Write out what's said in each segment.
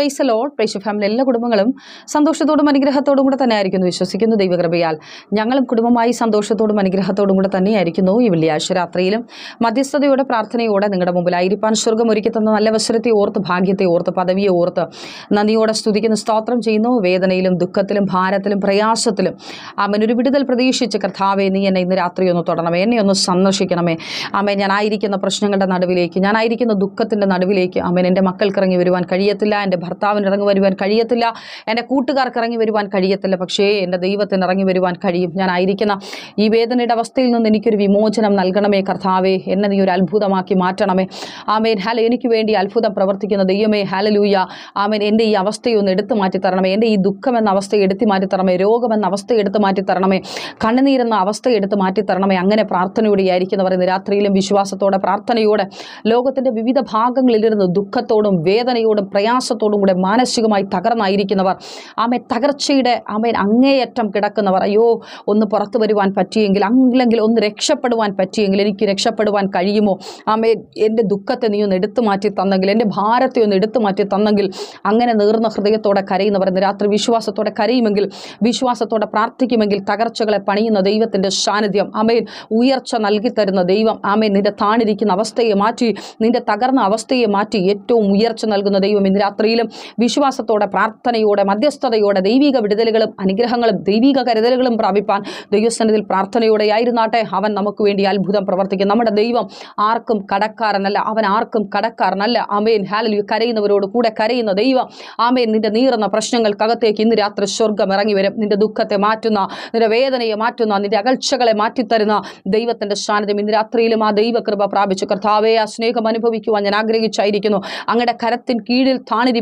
Price loan price family എല്ലാ കുടുംബങ്ങളും സന്തോഷത്തോടും അനുഗ്രഹത്തോടും കൂടെ തന്നെ ആയിരിക്കുന്നു വിശ്വസിക്കുന്നു ദൈവകൃപയാൽ. ഞങ്ങളും കുടുംബമായി സന്തോഷത്തോടും അനുഗ്രഹത്തോടും കൂടെ തന്നെയായിരിക്കുന്നു ഈ വെള്ളിയാഴ്ച രാത്രിയിലും. മധ്യസ്ഥതയോടെ പ്രാർത്ഥനയോടെ നിങ്ങളുടെ മുമ്പിലായിരിക്കാൻ സ്വർഗം ഒരുക്കി തന്ന നല്ല വസരത്തെ ഓർത്ത് ഭാഗ്യത്തെ ഓർത്ത് പദവിയെ ഓർത്ത് നന്ദിയോടെ സ്തുതിക്കുന്ന സ്തോത്രം ചെയ്യുന്നു. വേദനയിലും ദുഃഖത്തിലും ഭാരത്തിലും പ്രയാസത്തിലും അമ്മൻ ഒരു വിടുതൽ പ്രതീക്ഷിച്ച് കർത്താവെ നീ എന്നെ ഇന്ന് രാത്രി ഒന്ന് തൊടണമേ എന്നെ ഒന്ന് സന്ദർശിക്കണമേ. അമ്മേ ഞാനായിരിക്കുന്ന പ്രശ്നങ്ങളുടെ നടുവിലേക്ക് ഞാനായിരിക്കുന്ന ദുഃഖത്തിന്റെ നടുവിലേക്ക് അമ്മൻ എന്റെ മക്കൾക്ക് ഇറങ്ങി വരുവാൻ കഴിയത്തില്ല എന്റെ ഭർത്താവിന് ഇറങ്ങി വരുവാൻ കഴിയത്തില്ല. എന്റെ കൂട്ടുകാർക്ക് ഇറങ്ങി വരുവാൻ കഴിയത്തില്ല. പക്ഷേ എന്റെ ദൈവത്തിന് ഇറങ്ങി വരുവാൻ കഴിയും. ഞാനായിരിക്കുന്ന ഈ വേദനയുടെ അവസ്ഥയിൽ നിന്ന് എനിക്കൊരു വിമോചനം നൽകണമേ കർത്താവേ. എന്നെ നീ ഒരു അത്ഭുതമാക്കി മാറ്റണമേ. ആമേൻ. ഹാല എനിക്ക് വേണ്ടി അത്ഭുതം പ്രവർത്തിക്കുന്ന ദൈവമേ. ഹാലലൂയ. ആമേൻ. എന്റെ ഈ അവസ്ഥയൊന്ന് എടുത്തു മാറ്റി തരണമേ എന്റെ ഈ ദുഃഖം എന്ന അവസ്ഥ എടുത്തു മാറ്റി തരണമേ രോഗം എന്ന അവസ്ഥ എടുത്തു മാറ്റി തരണമേ കണ്ണുനീരെന്ന അവസ്ഥ എടുത്തു മാറ്റി തരണമേ അങ്ങനെ പ്രാർത്ഥനയോടെ ആയിരിക്കുന്നവർ ഇന്ന് രാത്രിയിലും വിശ്വാസത്തോടെ പ്രാർത്ഥനയോടെ ലോകത്തിന്റെ വിവിധ ഭാഗങ്ങളിലിരുന്ന് ദുഃഖത്തോടും വേദനയോടും പ്രയാസത്തോടും കൂടെ മാനസികമായി തകർന്നായിരിക്കുന്നവർ. ആമെ തകർച്ചയുടെ ആമേൻ അങ്ങേയറ്റം കിടക്കുന്നവർ. അയ്യോ ഒന്ന് പുറത്തു വരുവാൻ പറ്റിയെങ്കിൽ അല്ലെങ്കിൽ ഒന്ന് രക്ഷപ്പെടുവാൻ പറ്റിയെങ്കിൽ എനിക്ക് രക്ഷപ്പെടുവാൻ കഴിയുമോ? ആമേ എന്റെ ദുഃഖത്തെ നീ ഒന്ന് എടുത്തു മാറ്റി തന്നെങ്കിൽ എന്റെ ഭാരത്തെ ഒന്ന് എടുത്തു മാറ്റി തന്നെങ്കിൽ അങ്ങനെ നീർന്ന ഹൃദയത്തോടെ കരയുന്നവർ രാത്രി വിശ്വാസത്തോടെ കരയുമെങ്കിൽ വിശ്വാസത്തോടെ പ്രാർത്ഥിക്കുമെങ്കിൽ തകർച്ചകളെ പണിയുന്ന ദൈവത്തിന്റെ സാന്നിധ്യം അമേൻ ഉയർച്ച നൽകി തരുന്ന ദൈവം ആമേൻ നിന്റെ താണിരിക്കുന്ന അവസ്ഥയെ മാറ്റി നിന്റെ തകർന്ന അവസ്ഥയെ മാറ്റി ഏറ്റവും ഉയർച്ച നൽകുന്ന ദൈവം ഇന്ന് രാത്രിയിലും വിശ്വാസത്തോടെ പ്രാർത്ഥനയോടെ മധ്യസ്ഥതയോടെ ദൈവിക വിടുതലുകളും അനുഗ്രഹങ്ങളും ദൈവിക കരുതലുകളും പ്രാപിപ്പാൻ ദൈവസ്ഥനത്തിൽ പ്രാർത്ഥനയോടെ ആയിരുന്നാട്ടെ അവൻ നമുക്ക് വേണ്ടി അത്ഭുതം പ്രവർത്തിക്കും. നമ്മുടെ ദൈവം ആർക്കും കടക്കാരനല്ല. അവൻ ആർക്കും കടക്കാരനല്ല. ആമേൻ. ഹാലലു കരയുന്നവരോട് കൂടെ കരയുന്ന ദൈവം. ആമേൻ. നിന്റെ നീറുന്ന പ്രശ്നങ്ങൾക്കകത്തേക്ക് ഇന്ന് രാത്രി സ്വർഗം ഇറങ്ങി വരും. നിന്റെ ദുഃഖത്തെ മാറ്റുന്ന നിന്റെ വേദനയെ മാറ്റുന്ന നിന്റെ അകൽച്ചകളെ മാറ്റിത്തരുന്ന ദൈവത്തിന്റെ സാന്നിധ്യം ഇന്ന് രാത്രിയിലും ആ ദൈവകൃപ പ്രാപിച്ചു. കർത്താവെ ആ സ്നേഹം അനുഭവിക്കുവാൻ ഞാൻ ആഗ്രഹിച്ചായിരിക്കുന്നു. അങ്ങയുടെ കരത്തിൻ കീഴിൽ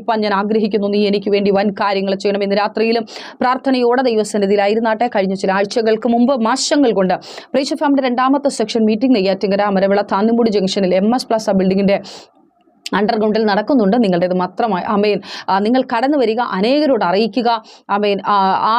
താണിരിപ്പാൻ ഞാൻ ആഗ്രഹിക്കുന്നു. നീ എനിക്ക് വേണ്ടി വൻ കാര്യങ്ങൾ ചെയ്യണം ഇന്ന് രാത്രിയിലും പ്രാർത്ഥനയോടെ ദൈവസന്നിധിയിലായിരുന്നാട്ടെ. കഴിഞ്ഞ ചില ആഴ്ചകൾക്ക് മുമ്പ് മാസങ്ങൾ കൊണ്ട് പ്രേക്ഷ ഫാമിന്റെ രണ്ടാമത്തെ സെക്ഷൻ മീറ്റിംഗ് നെയ്യാറ്റിങ്കര അമരവിള താന്നിമുടി ജംഗ്ഷനിൽ എം എസ് പ്ലസ് ബിൽഡിങ്ങിന്റെ അണ്ടർഗ്രൗണ്ടിൽ നടക്കുന്നുണ്ട്. നിങ്ങളുടേത് മാത്രമായി. അമേൻ നിങ്ങൾ കടന്നു വരിക അനേകരോട് അറിയിക്കുക. അമേൻ ആ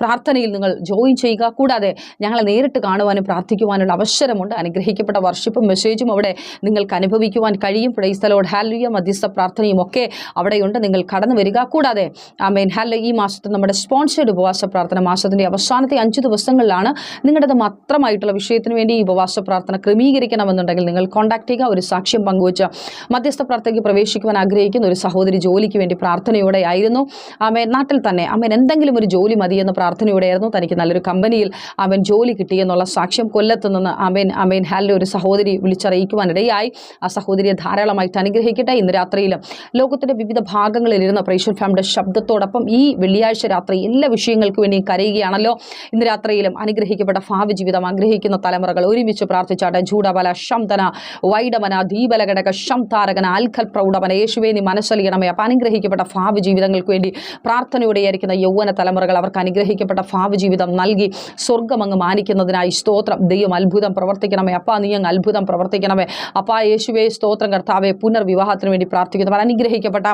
പ്രാർത്ഥനയിൽ നിങ്ങൾ ജോയിൻ ചെയ്യുക. കൂടാതെ ഞങ്ങളെ നേരിട്ട് കാണുവാനും പ്രാർത്ഥിക്കുവാനുള്ള അവസരമുണ്ട്. അനുഗ്രഹിക്കപ്പെട്ട വർഷിപ്പും മെസ്സേജും അവിടെ നിങ്ങൾക്ക് അനുഭവിക്കുവാൻ കഴിയും. പ്രൈസ്തലോട് ഹാലുയ മധ്യസ്ഥ പ്രാർത്ഥനയും ഒക്കെ അവിടെയുണ്ട്. നിങ്ങൾ കടന്നു വരിക. കൂടാതെ അമേൻ ഹാല ഈ മാസത്തെ നമ്മുടെ സ്പോൺസേഡ് ഉപവാസ പ്രാർത്ഥന മാസത്തിന്റെ അവസാനത്തെ അഞ്ച് ദിവസങ്ങളിലാണ് നിങ്ങളുടേത് മാത്രമായിട്ടുള്ള വിഷയത്തിന് വേണ്ടി ഈ ഉപവാസ പ്രാർത്ഥന ക്രമീകരിക്കണമെന്നുണ്ടെങ്കിൽ നിങ്ങൾ കോൺടാക്ട് ചെയ്യുക. ഒരു സാക്ഷ്യം പങ്കുവച്ച് മധ്യസ്ഥ പ്രാർത്ഥനയ്ക്ക് പ്രവേശിക്കുവാൻ ആഗ്രഹിക്കുന്ന ഒരു സഹോദരി ജോലിക്ക് വേണ്ടി പ്രാർത്ഥനയോടെ ആയിരുന്നു ആമേൻ നാട്ടിൽ തന്നെ ആമേൻ എന്തെങ്കിലും ഒരു ജോലി പ്രാർത്ഥനയോടെ ആയിരുന്നു തനിക്ക് നല്ലൊരു കമ്പനിയിൽ അവൻ ജോലി കിട്ടിയെന്നുള്ള സാക്ഷ്യം കൊല്ലത്ത് നിന്ന് ആമേൻ ആമേൻ ഹാലിലെ ഒരു സഹോദരി വിളിച്ചറിയിക്കുവാനിടയായി. ആ സഹോദരിയെ ധാരാളമായിട്ട് അനുഗ്രഹിക്കട്ടെ. ഇന്ന് രാത്രിയിലും ലോകത്തിന്റെ വിവിധ ഭാഗങ്ങളിലിരുന്ന പ്രേഷൻ ഫാമിന്റെ ശബ്ദത്തോടൊപ്പം ഈ വെള്ളിയാഴ്ച രാത്രി എല്ലാ വിഷയങ്ങൾക്ക് വേണ്ടിയും കരയുകയാണല്ലോ. ഇന്ന് രാത്രിയിലും അനുഗ്രഹിക്കപ്പെട്ട ഭാവി ജീവിതം ആഗ്രഹിക്കുന്ന തലമുറകൾ ഒരുമിച്ച് പ്രാർത്ഥിച്ചാട്ടെ. ജൂഡബല ശംതന വൈഡമന ദീപലഘടക ശംതാരകന ആൽഖൽ പ്രൗഢമന. യേശുവേ നീ മനസ്സലിയണമേ. അപ്പം അനുഗ്രഹിക്കപ്പെട്ട ഭാവി ജീവിതങ്ങൾക്ക് വേണ്ടി പ്രാർത്ഥനയോടെയായിരിക്കുന്ന യൗവന തലമുറകൾ അവർക്ക് അനുഗ്രഹിക്കപ്പെട്ട ഭാവി ജീവിതം നൽകി സ്വർഗം അങ്ങ് മാനിക്കുന്നതിനായി സ്തോത്രം. ദൈവം അത്ഭുതം പ്രവർത്തിക്കണമേ. അപ്പാ നീ അങ്ങ് അത്ഭുതം പ്രവർത്തിക്കണമേ. അപ്പാ യേശുവേ സ്തോത്രം കർത്താവെ പുനർവിവാഹത്തിന് വേണ്ടി പ്രാർത്ഥിക്കുന്നവർ അനുഗ്രഹിക്കപ്പെട്ട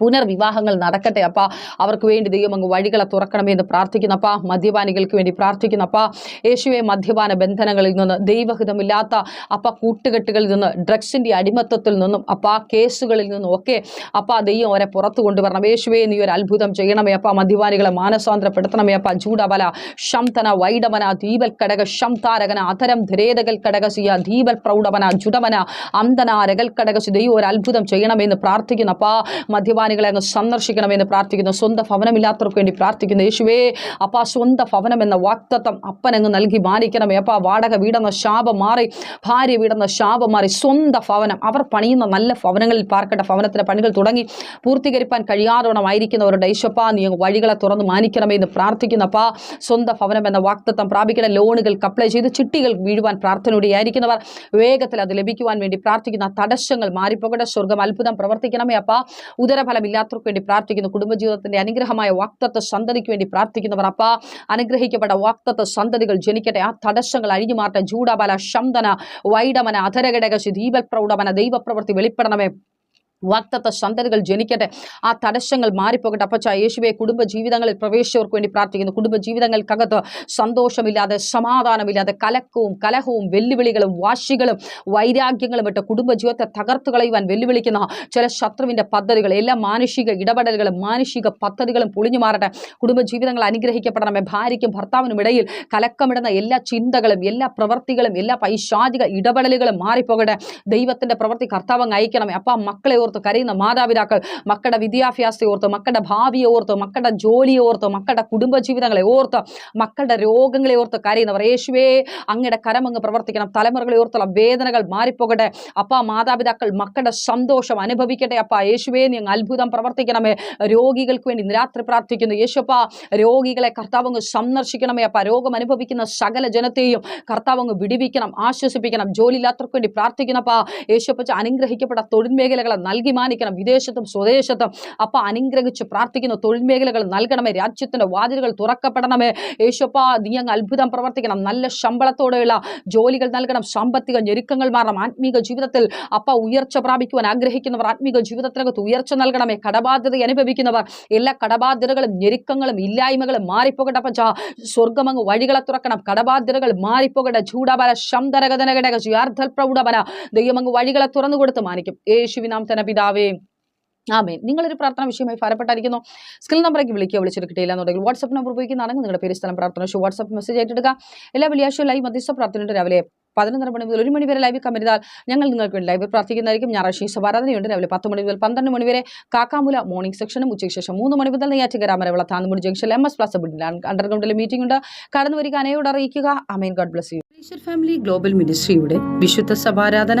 പുനർവിവാഹങ്ങൾ നടക്കട്ടെ അപ്പ. അവർക്ക് വേണ്ടി ദൈവം അങ്ങ് വഴികളെ തുറക്കണമേ എന്ന് പ്രാർത്ഥിക്കുന്നപ്പ മദ്യപാനികൾക്ക് വേണ്ടി പ്രാർത്ഥിക്കുന്നപ്പ യേശുവെ മദ്യപാന ബന്ധനങ്ങളിൽ നിന്ന് ദൈവഹിതമില്ലാത്ത അപ്പ കൂട്ടുകെട്ടുകളിൽ നിന്ന് ഡ്രഗ്സിന്റെ അടിമത്തത്തിൽ നിന്നും അപ്പ കേസുകളിൽ നിന്നും ഒക്കെ അപ്പ ദൈവം അവരെ പുറത്തു കൊണ്ടുവരണം. യേശുവെ നീ ഒരു അത്ഭുതം ചെയ്യണമേ അപ്പ. മദ്യപാനികളെ മാനസാന്തരപ്പെടുത്തണമേ അപ്പ. ചൂടബല ശംതന വൈഡമന ദീപൽ കടക ശംതാരകന അധരം ധരേതകൽ കടകസിയ ദീപൽ പ്രൗഢമന ജുഡമന അന്തനാരകൽ കടകസി ദൈവം ഒരു അത്ഭുതം ചെയ്യണമെന്ന് പ്രാർത്ഥിക്കുന്നു അപ്പാ. മദ്യപാനികളെ അങ്ങ് സന്ദർശിക്കണമെന്ന് പ്രാർത്ഥിക്കുന്നു. സ്വന്തം ഭവനമില്ലാത്തവർക്ക് വേണ്ടി പ്രാർത്ഥിക്കുന്നു. യേശുവേ അപ്പാ സ്വന്തം ഭവനം എന്ന വാക്തത്വം അപ്പനങ്ങ് നൽകി മാനിക്കണമേ. അപ്പാ വാടക വീടെന്ന ശാപം മാറി ഭാര്യ വീടെന്ന ശാപം മാറി സ്വന്തം ഭവനം. അവർ പണിയുന്ന നല്ല ഭവനങ്ങളിൽ പാർക്കട്ടെ ഭവനത്തിന്റെ പണികൾ തുടങ്ങി. പൂർത്തീകരിപ്പാൻ കഴിയാതോണമായിരിക്കുന്നവരുടെ യേശപ്പാ നീ വഴികളെ തുറന്ന് മാനിക്കണമേ എന്ന് പ്രാർത്ഥിക്കുന്നപ്പാ സ്വന്തം ഭവനം എന്ന വാക്തത്വം പ്രാപിക്കുന്ന ലോണുകൾക്ക് അപ്ലൈ ചെയ്ത് ചിട്ടികൾ വീഴുവാൻ പ്രാർത്ഥനയോടെയായിരിക്കുന്നവർ വേഗത്തിൽ അത് ലഭിക്കുവാൻ വേണ്ടി പ്രാർത്ഥിക്കുന്ന തടസ്സങ്ങൾ മാറിപ്പോകട്ടെ. സ്വർഗം അത്ഭുതം പ്രവർത്തിക്കണമേ അപ്പാ. ഉദരഫലമില്ലാത്തവർക്ക് വേണ്ടി പ്രാർത്ഥിക്കുന്നു. കുടുംബജീവിതത്തിന്റെ അനുഗ്രഹമായ വാക്തത്വ സന്തതിക്ക് വേണ്ടി പ്രാർത്ഥിക്കുന്നവർ അപ്പ അനുഗ്രഹിക്കപ്പെട്ട വാക്തത്വ സന്തതികൾ ജനിക്കട്ടെ. ആ തടസ്സങ്ങൾ അഴിഞ്ഞു മാറ്റം ജൂഡബല ശന്തന വൈഡമന അധരഘടകശി ദീപപ്രൗഢമന ദൈവപ്രവൃത്തി വെളിപ്പെടണമേ. വാക്തത്വ സന്തതികൾ ജനിക്കട്ടെ. ആ തടസ്സങ്ങൾ മാറിപ്പോകട്ടെ. അപ്പച്ച യേശുവെ കുടുംബ ജീവിതങ്ങളിൽ പ്രവേശിച്ചവർക്ക് വേണ്ടി പ്രാർത്ഥിക്കുന്നു. കുടുംബ ജീവിതങ്ങൾക്കകത്ത് സന്തോഷമില്ലാതെ സമാധാനമില്ലാതെ കലക്കവും കലഹവും വെല്ലുവിളികളും വാശികളും വൈരാഗ്യങ്ങളും ഇട്ട് കുടുംബ ജീവിതത്തെ തകർത്തു കളയുവാൻ വെല്ലുവിളിക്കുന്ന ചില ശത്രുവിന്റെ പദ്ധതികൾ എല്ലാ മാനുഷിക ഇടപെടലുകളും മാനുഷിക പദ്ധതികളും പൊളിഞ്ഞു മാറട്ടെ. കുടുംബ ജീവിതങ്ങൾ അനുഗ്രഹിക്കപ്പെടണമേ. ഭാര്യയ്ക്കും ഭർത്താവിനും ഇടയിൽ കലക്കമിടുന്ന എല്ലാ ചിന്തകളും എല്ലാ പ്രവർത്തികളും എല്ലാ പൈശാചിക ഇടപെടലുകളും മാറിപ്പോകട്ടെ. ദൈവത്തിന്റെ പ്രവൃത്തി കർത്താവ് അയക്കണമേ. അപ്പം മക്കളെ ഓർത്ത് കരയുന്ന മാതാപിതാക്കൾ മക്കളുടെ വിദ്യാഭ്യാസത്തെ ഓർത്ത് മക്കളുടെ ഭാവിയെ ഓർത്ത് മക്കളുടെ ജോലിയെ ഓർത്ത് മക്കളുടെ കുടുംബജീവിതങ്ങളെ ഓർത്ത് മക്കളുടെ രോഗങ്ങളെ ഓർത്ത് കരയുന്നവർ. യേശുവേ അങ്ങയുടെ കരമങ്ങ് പ്രവർത്തിക്കണം. തലമുറകളെ ഓർത്തുള്ള വേദനകൾ മാറിപ്പോകട്ടെ. അപ്പ മാതാപിതാക്കൾ മക്കളുടെ സന്തോഷം അനുഭവിക്കട്ടെ. അപ്പ യേശുവേ നീ അത്ഭുതം പ്രവർത്തിക്കണമേ. രോഗികൾക്ക് വേണ്ടി നിരാത്രി രാത്രി പ്രാർത്ഥിക്കുന്നു. യേശുപ്പ രോഗികളെ കർത്താവങ്ങ് സന്ദർശിക്കണമേ. അപ്പ രോഗം അനുഭവിക്കുന്ന സകല ജനത്തെയും കർത്താവങ്ങ് വിടിവിക്കണം ആശ്വസിപ്പിക്കണം. ജോലിയില്ലാത്തവർക്ക് വേണ്ടി പ്രാർത്ഥിക്കുന്നപ്പ യേശുപ്പച്ച അനുഗ്രഹിക്കപ്പെട്ട തൊഴിൽ മേഖലകളെ നൽകി മാനിക്കണം വിദേശത്തും സ്വദേശത്തും അപ്പം അനുഗ്രഹിച്ച് പ്രാർത്ഥിക്കുന്ന. തൊഴിൽ മേഖലകൾ നൽകണമേ. രാജ്യത്തിന്റെ വാതിലുകൾ തുറക്കപ്പെടണമേ. യേശുപ്പ നീ അങ്ങ് അത്ഭുതം പ്രവർത്തിക്കണം. നല്ല ശമ്പളത്തോടെയുള്ള ജോലികൾ നൽകണം. സാമ്പത്തിക ഞെരുക്കങ്ങൾ മാറണം. ആത്മീക ജീവിതത്തിൽ അപ്പ ഉയർച്ച പ്രാപിക്കുവാൻ ആഗ്രഹിക്കുന്നവർ ആത്മീക ജീവിതത്തിനകത്ത് ഉയർച്ച നൽകണമേ. കടബാധ്യത അനുഭവിക്കുന്നവർ എല്ലാ കടബാധ്യതകളും ഞെരുക്കങ്ങളും ഇല്ലായ്മകളും മാറിപ്പോകട്ടെ പച്ച സ്വർഗമങ്ങ് വഴികളെ തുറക്കണം. കടബാധ്യതകൾ മാറിപ്പോകട്ടെ. ചൂടാബല ശംതരകഥനകടക യാർദ്ധൽ പ്രൗഢബല ദൈവമങ്ങ് വഴികളെ തുറന്നു കൊടുത്ത് മാനിക്കും. യേശുവിനാം തന്നെ പിതാവേ ആമേൻ. നിങ്ങളൊരു പ്രാർത്ഥന വിഷയമായി ഭാരപ്പെട്ടായിരിക്കുന്നു. സ്കിൽ നമ്പറേക്ക് വിളിക്കുക വിളിച്ചിട്ട് കിട്ടിയില്ല എന്നുണ്ടെങ്കിൽ വാട്സപ്പ് നമ്പർ ഉപയോഗിക്കുന്നതാണെങ്കിൽ നിങ്ങളുടെ പേര് സ്ഥലം പ്രാർത്ഥന വാട്സപ്പ് മെസ്സേജ് ആയിട്ടെടുക്കുക എല്ലാ വെള്ളിയാഴ്ചയും ലൈവ് മധ്യസ്ഥ പ്രാർത്ഥനയുണ്ട്. രാവിലെ പതിനൊന്നര മണി മുതൽ ഒരു മണി വരെ ലൈവ് കമ്പനിതാൽ ഞങ്ങൾ നിങ്ങൾക്ക് വേണ്ടി ലൈവ് പ്രാർത്ഥിക്കുന്നതായിരിക്കും. ഞായറാഴ്ച ആരാധനയുണ്ട്. രാവിലെ പത്ത് മണി മുതൽ പന്ത്രണ്ട് മണി വരെ കാക്കാമുല മോർണിംഗ് സെക്ഷനും ഉച്ചയ്ക്ക് ശേഷം മൂന്ന് മണി മുതൽ Neyyattinkara Maravila Thannumudi junction M S plus അണ്ടർഗ്രൗണ്ടിലെ meeting ഉണ്ട്. കടന്നു വരിക അനയോട് അറിയിക്കുക. Amen God bless you family global മിനിസ്ട്രിയുടെ വിശുദ്ധ സഭാരാധന